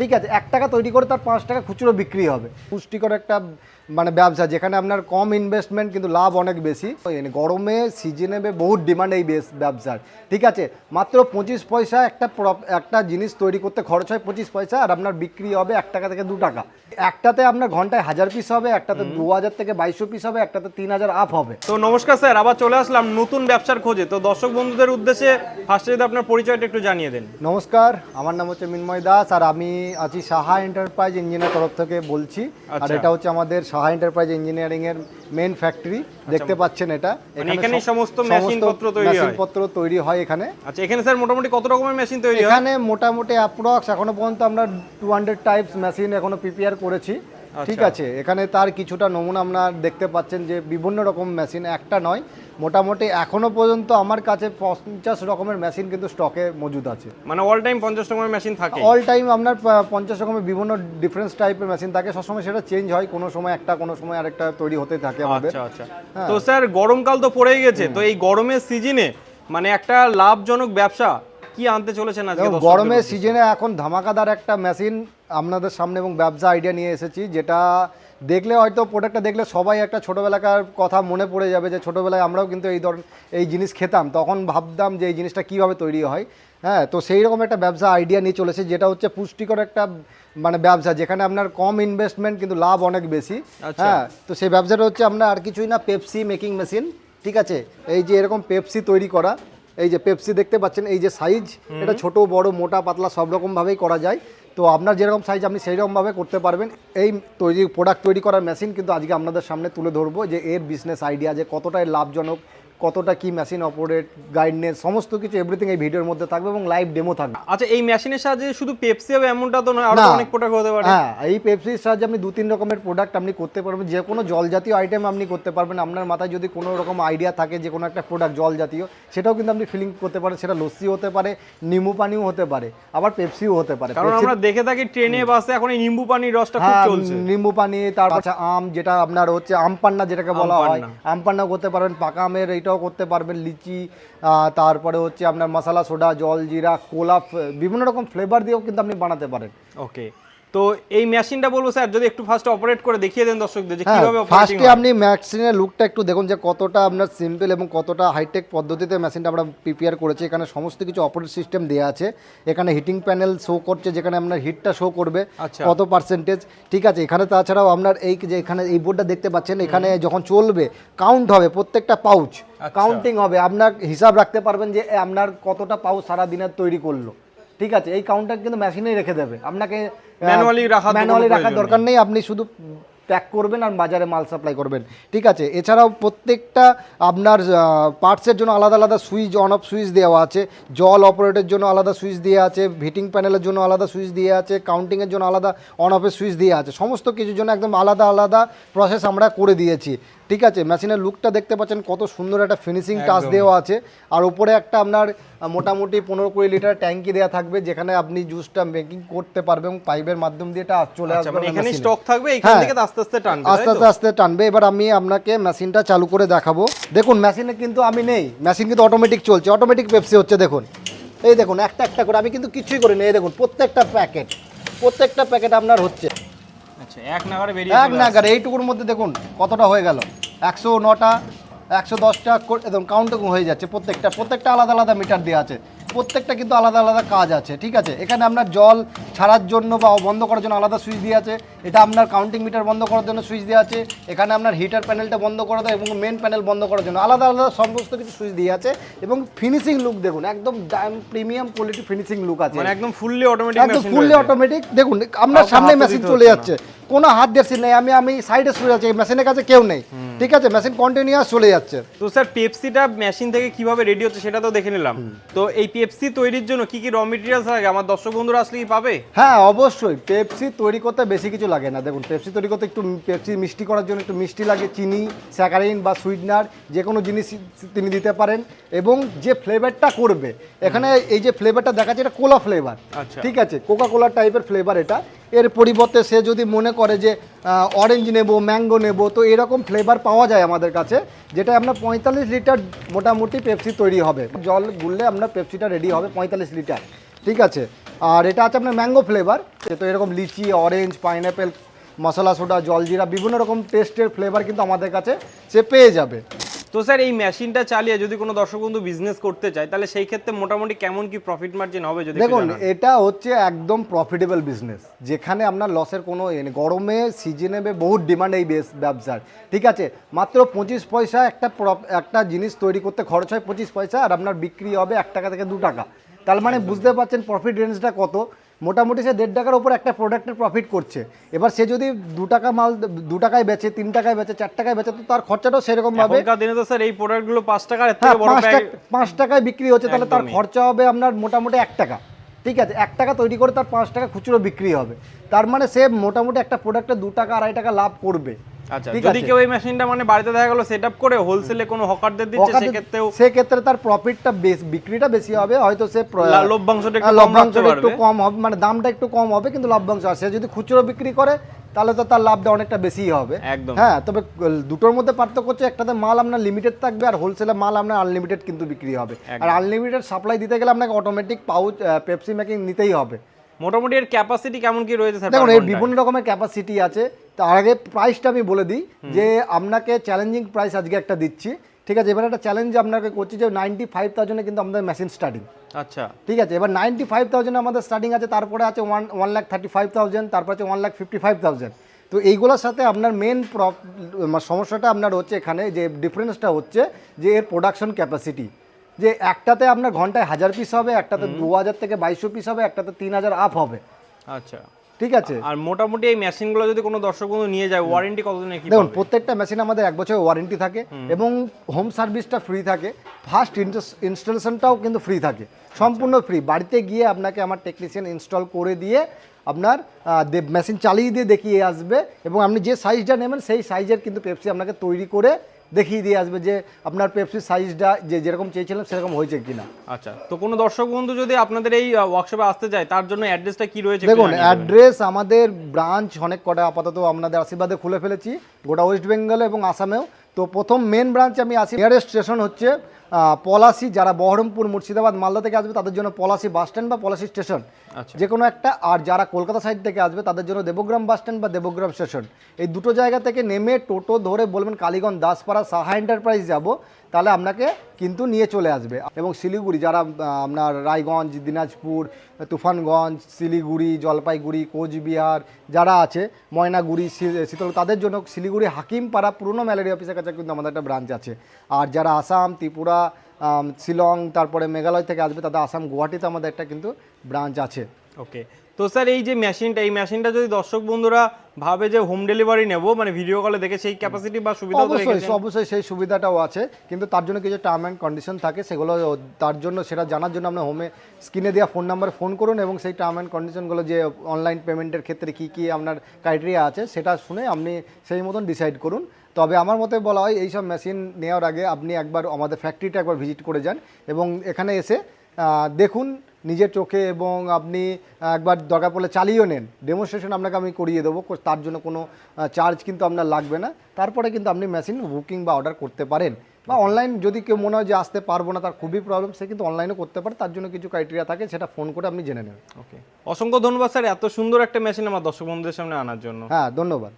ঠিক আছে এক টাকা তৈরি করে তার পাঁচ টাকা খুচরো বিক্রি হবে। পুষ্টিকর একটা মানে ব্যবসা যেখানে আপনার কম ইনভেস্টমেন্ট কিন্তু লাভ অনেক বেশি। গরমে সিজনে বহুত ডিমান্ড এই বেস ব্যবসার। ঠিক আছে মাত্র পঁচিশ পয়সা একটা একটা জিনিস তৈরি করতে খরচ হয় পঁচিশ পয়সা আর আপনার বিক্রি হবে এক টাকা থেকে দু টাকা। একটাতে আপনার ঘন্টায় হাজার পিস হবে একটাতে দু হাজার থেকে বাইশশো পিস হবে একটাতে তিন হাজার আপ হবে। তো নমস্কার স্যার আবার চলে আসলাম নতুন ব্যবসার খোঁজে। তো দর্শক বন্ধুদের উদ্দেশ্যে ফার্স্টে যদি আপনার পরিচয়টা একটু জানিয়ে দেন। নমস্কার আমার নাম হচ্ছে মিন্ময় দাস আর আমি আছি সাহা এন্টারপ্রাইজ ইঞ্জিনিয়ার তরফ থেকে বলছি। আর আচ্ছা। এটা হচ্ছে আমাদের সাহা এন্টারপ্রাইজ ইঞ্জিনিয়ারিং এর মেন ফ্যাক্টরি দেখতে পাচ্ছেন এটা। এখানে সমস্ত মেশিনপত্র তৈরি হয়? মেশিনপত্র তৈরি হয় এখানে। আচ্ছা এখানে স্যার মোটামুটি কত রকমের মেশিন তৈরি হয়? এখানে মোটামুটি অ্যাপ্রক্স এখনও পর্যন্ত আমরা টু হান্ড্রেড টাইপস মেশিন এখনও প্রিপেয়ার করেছি। ঠিক আচ্ছা। আছে এখানে তার কিছুটা নমুনা আপনারা দেখতে পাচ্ছেন যে বিভিন্ন রকম মেশিন একটা নয় মোটামুটি এখনও পর্যন্ত আমার কাছে পঞ্চাশ রকমের মেশিন কিন্তু স্টকে মজুদ আছে। মানে অল টাইম পঞ্চাশ রকমের মেশিন থাকে? অল টাইম আপনার পঞ্চাশ রকমের বিভিন্ন ডিফারেন্স টাইপের মেশিন থাকে সবসময় সেটা চেঞ্জ হয় কোনো সময় একটা কোনো সময় আরেকটা তৈরি হতে থাকে আমাদের। আচ্ছা আচ্ছা। হ্যাঁ। তো স্যার গরমকাল তো পড়েই গেছে তো এই গরমের সিজনে মানে একটা লাভজনক ব্যবসা কি আনতে চলেছেন আজকে গরমের সিজনে এখন ধামাকাদার একটা মেশিন আপনাদের সামনে এবং ব্যবসা আইডিয়া নিয়ে এসেছি যেটা দেখলে হয়তো প্রোডাক্টটা দেখলে সবাই একটা ছোটোবেলাকার কথা মনে পড়ে যাবে যে ছোটোবেলায় আমরাও কিন্তু এই ধর এই জিনিস খেতাম। তখন ভাবতাম যে এই জিনিসটা কীভাবে তৈরি হয় হ্যাঁ? তো সেই রকম একটা ব্যবসা আইডিয়া নিয়ে চলেছে যেটা হচ্ছে পুষ্টিকর একটা মানে ব্যবসা যেখানে আপনার কম ইনভেস্টমেন্ট কিন্তু লাভ অনেক বেশি আচ্ছা। হ্যাঁ? তো সেই ব্যবসাটা হচ্ছে আপনার আর কিছুই না পেপসি মেকিং মেশিন ঠিক আছে? এই যে এরকম পেপসি তৈরি করা এই যে পেপসি দেখতে পাচ্ছেন এই যে সাইজ এটা ছোট বড় মোটা পাতলা সব রকম ভাবেই করা যায়। তো আপনার যেরকম সাইজ আপনি সেই রকমভাবে করতে পারবেন। এই তৈরি প্রোডাক্ট তৈরি করার মেশিন কিন্তু আজকে আপনাদের সামনে তুলে ধরবো যে এর বিজনেস আইডিয়া যে কতটাই লাভজনক কতটা কি মেশিন অপারেট গাইডনেস সমস্ত কিছু এভরিথিং এই ভিডিওর মধ্যে থাকবে এবং লাইভ ডেমো থাকবে। আচ্ছা এই মেশিনের সাহায্যে শুধু পেপসি হবে এমনটা তো নয় আরও অনেক প্রোডাক্ট হতে পারে। হ্যাঁ এই পেপসির সাহায্যে আপনি দু তিন রকমের প্রোডাক্ট আপনি করতে পারবেন যে কোনো জল জাতীয় আইটেম আপনি করতে পারবেন। আপনার মাথায় যদি কোনো রকম আইডিয়া থাকে যে কোনো একটা প্রোডাক্ট জল জাতীয় সেটাও কিন্তু আপনি ফিলিং করতে পারেন। সেটা লস্যি হতে পারে নিম্বু পানিও হতে পারে আবার পেপসিও হতে পারে। কারণ আমরা দেখে থাকি ট্রেনে বাসে এখন এই নিম্বু পানির রসটা খুব হ্যাঁ চলছে। নিম্বু পানি তার আচ্ছা আম যেটা আপনার হচ্ছে আম পান্না যেটাকে বলা হয় আমপান্না। আম পান্নাও করতে পারবেন পাকা আমের এইটাও করতে পারবেন, লিচি তারপরে হচ্ছে আপনার মশলা, সোডা, জল, জিরা কোলা বিভিন্ন রকম ফ্লেভার দিয়েও কিন্তু আপনি বানাতে পারেন। ওকে তো এই মেশিনটা বলব স্যার যদি একটু ফার্স্ট অপারেট করে দেখিয়ে দেন দর্শকদের যে হ্যাঁ কীভাবে অপারেটিং ফার্স্টে আপনি ম্যাক্সিনের লুকটা একটু দেখুন যে কতটা আপনার সিম্পল এবং কতটা হাইটেক পদ্ধতিতে মেশিনটা আমরা প্রিপেয়ার করেছি। এখানে সমস্ত কিছু অপারেট সিস্টেম দেওয়া আছে। এখানে হিটিং প্যানেল শো করছে যেখানে আপনার হিটটা শো করবে আচ্ছা। কত পার্সেন্টেজ ঠিক আছে এখানে তাছাড়াও আপনার এই যে এখানে এই বোর্ডটা দেখতে পাচ্ছেন এখানে যখন চলবে কাউন্ট হবে প্রত্যেকটা পাউচ আচ্ছা। কাউন্টিং হবে। আপনার হিসাব রাখতে পারবেন যে আপনার কতটা পাউচ সারা দিনের তৈরি করল। ঠিক আছে এই কাউন্টার কিন্তু মেশিনেই রেখে দেবে। আপনাকে ম্যানুয়ালি কোনো ম্যানুয়ালি রাখার দরকার নেই। আপনি শুধু প্যাক করবেন আর বাজারে মাল সাপ্লাই করবেন। ঠিক আছে এছাড়াও প্রত্যেকটা আপনার পার্টসের জন্য আলাদা আলাদা সুইচ অন অফ সুইচ দেওয়া আছে। জল অপারেটের জন্য আলাদা সুইচ দেওয়া আছে ভিটিং প্যানেলের জন্য আলাদা সুইচ দিয়ে আছে কাউন্টিংয়ের জন্য আলাদা অন অফের সুইচ দিয়ে আছে। সমস্ত কিছুর জন্য একদম আলাদা আলাদা প্রসেস আমরা করে দিয়েছি। ঠিক আছে মেশিনের লুকটা দেখতে পাচ্ছেন কত সুন্দর একটা ফিনিশিং টাচ দেওয়া আছে। আর উপরে একটা আপনার মোটামুটি পনেরো কুড়ি লিটার ট্যাঙ্কি দেওয়া থাকবে যেখানে আপনি জুসটা মেকিং করতে পারবেন এবং পাইপের মাধ্যম দিয়ে এটা চলে আচ্ছা আসবে মানে এখানে স্টক থাকবে এখান হ্যাঁ। থেকে আস্তে আস্তে টানবে আস্তে আস্তে আস্তে টানবে। এবার আমি আপনাকে মেশিনটা চালু করে দেখাবো। দেখুন মেশিনে কিন্তু আমি নেই। মেশিন কিন্তু অটোমেটিক চলছে অটোমেটিক পেপসি হচ্ছে দেখুন। এই দেখুন একটা একটা করে আমি কিন্তু কিছুই করিনি। এই দেখুন প্রত্যেকটা প্যাকেট প্রত্যেকটা প্যাকেট আপনার হচ্ছে। আচ্ছা এক নাগারে বেরিয়ে এক চলে এইটুকুর মধ্যে দেখুন কতটা হয়ে গেল। একশো নটা একশো দশটা একদম কাউন্টিং হয়ে যাচ্ছে। প্রত্যেকটা প্রত্যেকটা আলাদা আলাদা মিটার দেওয়া আছে। প্রত্যেকটা কিন্তু আলাদা আলাদা কাজ আছে ঠিক আছে? এখানে আপনার জল ছাড়ার জন্য বা বন্ধ করার জন্য আলাদা সুইচ দিয়ে আছে এটা আপনার কাউন্টিং মিটার বন্ধ করার জন্য সুইচ দেওয়া আছে এখানে আপনার হিটার প্যানেলটা বন্ধ করা দেয় এবং মেন প্যানেল বন্ধ করার জন্য আলাদা আলাদা সমস্ত কিছু সুইচ দিয়ে আছে এবং ফিনিশিং লুক দেখুন একদম প্রিমিয়াম কোয়ালিটি ফিনিশিং লুক আছে। মানে একদম ফুললি অটোমেটিক একদম ফুললি অটোমেটিক দেখুন আপনার সামনে মেশিন চলে যাচ্ছে কোনো হাত দিয়েছি নেই আমি আমি সাইডে শুয়ে যাচ্ছি মেশিনের কাছে কেউ নেই। ঠিক আছে মেশিন কন্টিনিউয়াস চলে যাচ্ছে। তো স্যার পেপসিটা মেশিন থেকে কীভাবে রেডি হচ্ছে সেটা তো দেখে নিলাম। তো এই পেপসি তৈরির জন্য কি কি র মেটেরিয়ালস লাগে? আমার দর্শক বন্ধুরা আসলে কি পাবে? হ্যাঁ অবশ্যই। পেপসি তৈরি করতে বেশি কিছু লাগে না। দেখুন পেপসি তৈরি করতে একটু পেপসি মিষ্টি করার জন্য একটু মিষ্টি লাগে চিনি স্যাকারিন বা সুইটনার যে কোনো জিনিস তিনি দিতে পারেন। এবং যে ফ্লেভারটা করবে এখানে এই যে ফ্লেভারটা দেখাচ্ছে এটা কোলা ফ্লেভার আচ্ছা। ঠিক আছে কোকা কোলা টাইপের ফ্লেভার এটা। এর পরিবর্তে সে যদি মনে করে যে অরেঞ্জ নেব ম্যাঙ্গো নেব, তো এরকম ফ্লেভার পাওয়া যায় আমাদের কাছে যেটা আপনার পঁয়তাল্লিশ লিটার মোটামুটি পেপসি তৈরি হবে। জল গুললে আপনার পেপসিটা রেডি হবে পঁয়তাল্লিশ লিটার। ঠিক আছে? আর এটা আছে আপনার ম্যাঙ্গো ফ্লেভার তো এরকম লিচি অরেঞ্জ পাইনঅ্যাপেল মশলা সোডা জলজিরা, বিভিন্ন রকম টেস্টের ফ্লেভার কিন্তু আমাদের কাছে সে পেয়ে যাবে। তো স্যার এই মেশিনটা চালিয়ে যদি কোনো দর্শক বন্ধু বিজনেস করতে চায় তাহলে সেই ক্ষেত্রে মোটামুটি কেমন কি প্রফিট মার্জিন হবে যদি দেখুন এটা হচ্ছে একদম প্রফিটেবল বিজনেস যেখানে আপনার লসের কোনো ইয়ে নেই। গরমে সিজনে বহুত ডিমান্ড এই ব্যবসার। ঠিক আছে? মাত্র পঁচিশ পয়সা একটা একটা জিনিস তৈরি করতে খরচ হয় পঁচিশ পয়সা আর আপনার বিক্রি হবে এক টাকা থেকে দু টাকা। তার মানে বুঝতে পারছেন প্রফিট রেঞ্জটা কত? মোটামুটি সে দেড় টাকার উপর একটা প্রোডাক্টের প্রফিট করছে। এবার সে যদি দু টাকা মাল দু টাকায় বেচে তিন টাকায় বেচে চার টাকায় বেচে তো তার খরচাটাও সেরকম ভাবে দিনে তো স্যার এই প্রোডাক্টগুলো পাঁচ টাকার হ্যাঁ পাঁচ টাকায় বিক্রি হচ্ছে তাহলে তার খরচা হবে আপনার মোটামুটি এক টাকা। ঠিক আছে এক টাকা তৈরি করে তার পাঁচ টাকা খুচরো বিক্রি হবে। তার মানে সে মোটামুটি একটা প্রোডাক্টে দু টাকা আড়াই টাকা লাভ করবে। আচ্ছা যদি কেউ এই মেশিনটা মানে বাড়িতে দেখা গেলো সেট আপ করে হোলসেলে কোনো হকারদের দিচ্ছে সেক্ষেত্রেও সেক্ষেত্রে তার প্রফিটটা বেশ বিক্রিটা বেশি হবে হয়তো সে লভ্যাংশটা একটু লভ্যাংশটা একটু কম হবে মানে দামটা একটু কম হবে কিন্তু লভ্যাংশ সে যদি খুচরো বিক্রি করে তাহলে তো তার লাভটা অনেকটা বেশি হবে। হ্যাঁ তবে দুটোর মধ্যে পার্থক্য হচ্ছে একটাতে মাল আপনার লিমিটেড থাকবে আর হোলসেলে মাল আপনার আনলিমিটেড কিন্তু বিক্রি হবে। আর আনলিমিটেড সাপ্লাই দিতে গেলে আপনাকে অটোমেটিক পাউচ পেপসি মেকিং নিতেই হবে। মোটামুটি এর ক্যাপাসিটি কেমন কি রয়েছে স্যার দেখুন এর বিভিন্ন রকমের ক্যাপাসিটি আছে। তার আগে প্রাইসটা আমি বলে দিই যে আপনাকে চ্যালেঞ্জিং প্রাইস আজকে একটা দিচ্ছি। ঠিক আছে এবার একটা চ্যালেঞ্জ আপনাকে করছি যে নাইনটি ফাইভ থাউজেন্ডে কিন্তু আমাদের মেশিন স্টার্টিং আচ্ছা। ঠিক আছে এবার নাইনটি ফাইভ থাউজেন্ড আমাদের স্টার্টিং আছে তারপরে আছে one one lakh thirty five thousand তারপর আছে one lakh fifty five thousand তো এইগুলোর সাথে আপনার মেন সমস্যাটা আপনার হচ্ছে এখানে যে ডিফারেন্সটা হচ্ছে যে এর প্রোডাকশন ক্যাপাসিটি যে একটাতে আপনার ঘন্টায় হাজার পিস হবে একটাতে দু হাজার থেকে বাইশশো পিস হবে একটাতে তিন হাজার আপ হবে। আচ্ছা। ঠিক আছে? আর মোটামুটি এই মেশিনগুলো যদি কোনো দর্শক বন্ধু নিয়ে যায় ওয়ারেন্টি কতদিনের কি দেখুন প্রত্যেকটা মেশিন আমাদের এক বছরের ওয়ারেন্টি থাকে এবং হোম সার্ভিসটা ফ্রি থাকে। ফার্স্ট ইনস্টলেশনটাও কিন্তু ফ্রি থাকে। সম্পূর্ণ ফ্রি বাড়িতে গিয়ে আপনাকে আমার টেকনিশিয়ান ইনস্টল করে দিয়ে আপনার মেশিন চালিয়ে দিয়ে দেখিয়ে আসবে এবং আপনি যে সাইজটা নেবেন সেই সাইজের কিন্তু পেপসি আপনাকে তৈরি করে দেখিয়ে দিয়ে আসবে যে আপনার পেপসির সাইজটা যে যেরকম চেয়েছিলাম সেরকম হয়েছে কিনা। আচ্ছা তো কোনো দর্শক বন্ধু যদি আপনাদের এই ওয়ার্কশপে আসতে চায় তার জন্য অ্যাড্রেসটা কি রয়েছে দেখুন অ্যাড্রেস আমাদের ব্রাঞ্চ অনেক কটা আপাতত আপনাদের আশীর্বাদে খুলে ফেলেছি গোটা ওয়েস্ট বেঙ্গলে এবং আসামেও তো প্রথম মেন ব্রাঞ্চ আমি আসি নিয়ারেস্ট স্টেশন হচ্ছে পলাশি যারা বহরমপুর মুর্শিদাবাদ মালদা থেকে আসবে তাদের জন্য পলাশি বাস স্ট্যান্ড বা পলাশি স্টেশন। আচ্ছা। যে কোনো একটা। আর যারা কলকাতা সাইড থেকে আসবে তাদের জন্য দেবগ্রাম বাস স্ট্যান্ড বা দেবগ্রাম স্টেশন। এই দুটো জায়গা থেকে নেমে টোটো ধরে বলবেন কালীগঞ্জ দাসপাড়া সাহা এন্টারপ্রাইজ যাব তাহলে আপনাকে কিন্তু নিয়ে চলে আসবে। এবং শিলিগুড়ি যারা আপনার রায়গঞ্জ দিনাজপুর তুফানগঞ্জ শিলিগুড়ি জলপাইগুড়ি কোচবিহার যারা আছে ময়নাগুড়ি শীতল তাদের জন্য শিলিগুড়ি হাকিমপাড়া পুরনো ম্যালেরিয়া অফিসের কাছে কিন্তু আমাদের একটা ব্রাঞ্চ আছে। আর যারা আসাম ত্রিপুরা আম, শিলং তারপরে মেঘালয় থেকে আসবে তাদের আসাম গুয়াহাটিতে আমাদের একটা কিন্তু ব্রাঞ্চ আছে। ওকে তো স্যার এই যে মেশিনটা এই মেশিনটা যদি দর্শক বন্ধুরা ভাবে যে হোম ডেলিভারি নেব মানে ভিডিও কলে দেখে সেই ক্যাপাসিটি বা সুবিধা অবশ্যই অবশ্যই সেই সুবিধাটাও আছে কিন্তু তার জন্য কিছু টার্ম অ্যান্ড কন্ডিশন থাকে সেগুলো তার জন্য সেটা জানার জন্য আপনার হোমে স্ক্রিনে দেওয়া ফোন নাম্বারে ফোন করুন এবং সেই টার্ম অ্যান্ড কন্ডিশনগুলো যে অনলাইন পেমেন্টের ক্ষেত্রে কী কী আপনার ক্রাইটেরিয়া আছে সেটা শুনে আপনি সেই মতন ডিসাইড করুন। তবে আমার মতে বলা হয় এইসব মেশিন নেওয়ার আগে আপনি একবার আমাদের ফ্যাক্টরিটা একবার ভিজিট করে যান এবং এখানে এসে দেখুন নিজের চোখে এবং আপনি একবার দরকার পড়লে চালিয়েও নেন। ডেমনস্ট্রেশন আপনাকে আমি করিয়ে দেবো তার জন্য কোনো চার্জ কিন্তু আপনার লাগবে না। তারপরে কিন্তু আপনি মেশিন বুকিং বা অর্ডার করতে পারেন। বা অনলাইন যদি কেউ মনে হয় যে আসতে পারব না তার খুবই প্রবলেম সে কিন্তু অনলাইনে করতে পারে। তার জন্য কিছু ক্রাইটেরিয়া থাকে সেটা ফোন করে আপনি জেনে নেবেন। ওকে অসংখ্য ধন্যবাদ স্যার এত সুন্দর একটা মেশিন আমার দর্শক বন্ধুদের সামনে আনার জন্য। হ্যাঁ ধন্যবাদ।